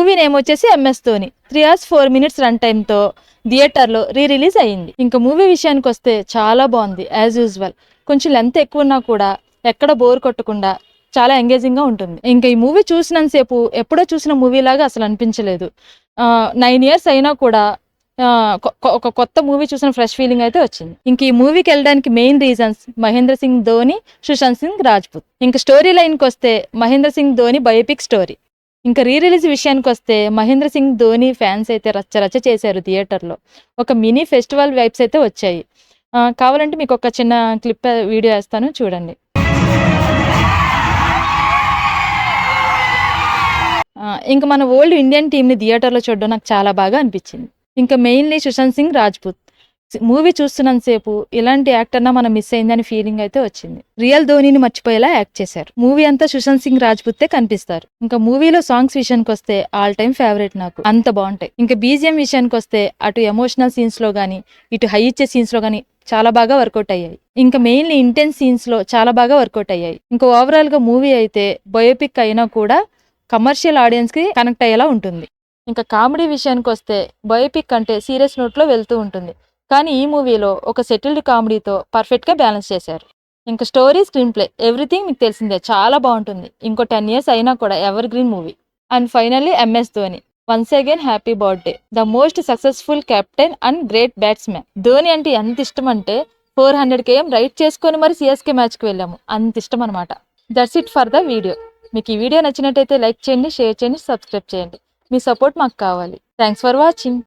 Movie name వచ్చేసి MS Dhoni. Three hours four minutes run టైంతో థియేటర్లో re release అయ్యింది. ఇంకా మూవీ విషయానికి వస్తే చాలా బాగుంది యాజ్ యూజువల్ కొంచెం లెంత్ ఎక్కువ ఉన్నా కూడా ఎక్కడ బోర్ కొట్టకుండా చాలా ఎంగేజింగ్గా ఉంటుంది. ఇంకా ఈ మూవీ చూసినంతసేపు ఎప్పుడో చూసిన మూవీ లాగా అసలు అనిపించలేదు. నైన్ ఇయర్స్ అయినా కూడా కొ- ఒక కొత్త మూవీ చూసిన ఫ్రెష్ ఫీలింగ్ అయితే వచ్చింది. ఇంక ఈ మూవీకి వెళ్ళడానికి మెయిన్ రీజన్స్ మహేంద్ర సింగ్ ధోని సుశాంత్ సింగ్ రాజ్పూత్. ఇంక స్టోరీ లైన్కి వస్తే మహేంద్ర సింగ్ ధోని బయోపిక్ స్టోరీ ఇంకా రీ రిలీజ్ విషయానికి వస్తే మహేంద్ర సింగ్ ధోని ఫ్యాన్స్ అయితే రచ్చ రచ్చ చేశారు థియేటర్లో ఒక మినీ ఫెస్టివల్ వైబ్స్ అయితే వచ్చాయి. కావాలంటే మీకు ఒక చిన్న క్లిప్ వీడియో వేస్తాను. చూడండి. ఇంకా మన ఓల్డ్ ఇండియన్ టీంని థియేటర్లో చూడడం నాకు చాలా బాగా అనిపించింది. ఇంకా మెయిన్లీ సుశాంత్ సింగ్ రాజ్పుత్. మూవీ చూస్తున్నంతసేపు ఇలాంటి యాక్టర్నా మనం మిస్ అయిందని ఫీలింగ్ అయితే వచ్చింది. రియల్ ధోనిని మర్చిపోయేలా యాక్ట్ చేశారు. మూవీ అంతా సుశాంత్ సింగ్ రాజ్పుత్తే కనిపిస్తారు. ఇంకా మూవీలో సాంగ్స్ విషయానికి వస్తే ఆల్ టైమ్ ఫేవరెట్ నాకు. అంత బాగుంటాయి. ఇంకా బీజిఎం విషయానికి వస్తే అటు ఎమోషనల్ సీన్స్లో కానీ ఇటు హై ఇచ్చే సీన్స్లో కానీ చాలా బాగా వర్కౌట్ అయ్యాయి. ఇంకా మెయిన్లీ ఇంటెన్స్ సీన్స్లో చాలా బాగా వర్కౌట్ అయ్యాయి. ఇంకా ఓవరాల్గా మూవీ అయితే బయోపిక్ అయినా కూడా కమర్షియల్ ఆడియన్స్కి కనెక్ట్ అయ్యేలా ఉంటుంది. ఇంకా కామెడీ విషయానికి వస్తే బయోపిక్ అంటే సీరియస్ నోట్లో వెళ్తూ ఉంటుంది. కానీ ఈ మూవీలో ఒక సెటిల్డ్ కామెడీతో పర్ఫెక్ట్గా బ్యాలెన్స్ చేశారు. ఇంకా స్టోరీ స్క్రీన్ ప్లే ఎవ్రీథింగ్ మీకు తెలిసిందే చాలా బాగుంటుంది. ఇంకో టెన్ ఇయర్స్ అయినా కూడా evergreen movie and finally MS Dhoni once again happy birthday the most successful captain and great batsmen Dhoni అంటే ఎంత ఇష్టం అంటే ఫోర్ హండ్రెడ్ కేఎం రైట్ చేసుకొని మరి సిఎస్కే మ్యాచ్కి వెళ్ళాము. అంత ఇష్టం అనమాట that's it for the video మీకు ఈ వీడియో నచ్చినట్టయితే లైక్ చేయండి షేర్ చేయండి సబ్స్క్రైబ్ చేయండి. మీ సపోర్ట్ మాకు కావాలి. Thanks for watching